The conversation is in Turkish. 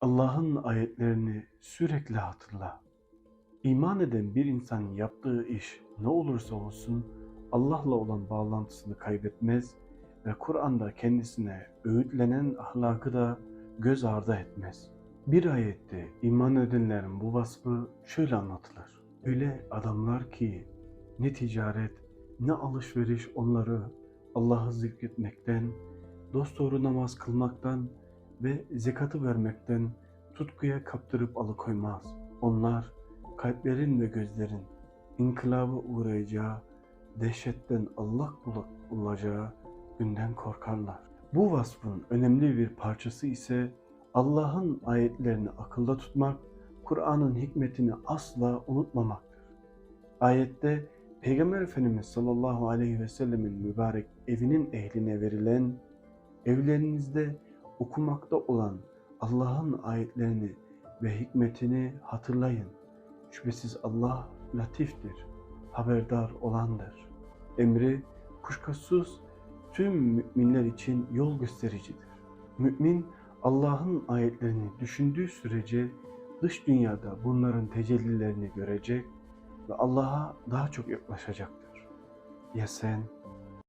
Allah'ın ayetlerini sürekli hatırla. İman eden bir insanın yaptığı iş ne olursa olsun Allah'la olan bağlantısını kaybetmez ve Kur'an'da kendisine öğütlenen ahlakı da göz ardı etmez. Bir ayette iman edenlerin bu vasfı şöyle anlatılır. Öyle adamlar ki ne ticaret ne alışveriş onları Allah'ı zikretmekten, dosdoğru namaz kılmaktan ve zekatı vermekten tutkuya kaptırıp alıkoymaz. Onlar kalplerin ve gözlerin inkılaba uğrayacağı, dehşetten allak bullak olacağı günden korkarlar. Bu vasfın önemli bir parçası ise Allah'ın ayetlerini akılda tutmak, Kur'an'ın hikmetini asla unutmamaktır. Ayette Peygamber Efendimiz sallallahu aleyhi ve sellemin mübarek evinin ehline verilen, evlerinizde okumakta olan Allah'ın ayetlerini ve hikmetini hatırlayın. Şüphesiz Allah latiftir, haberdar olandır. Emri kuşkusuz tüm müminler için yol göstericidir. Mümin Allah'ın ayetlerini düşündüğü sürece dış dünyada bunların tecellilerini görecek ve Allah'a daha çok yaklaşacaktır. Ya sen?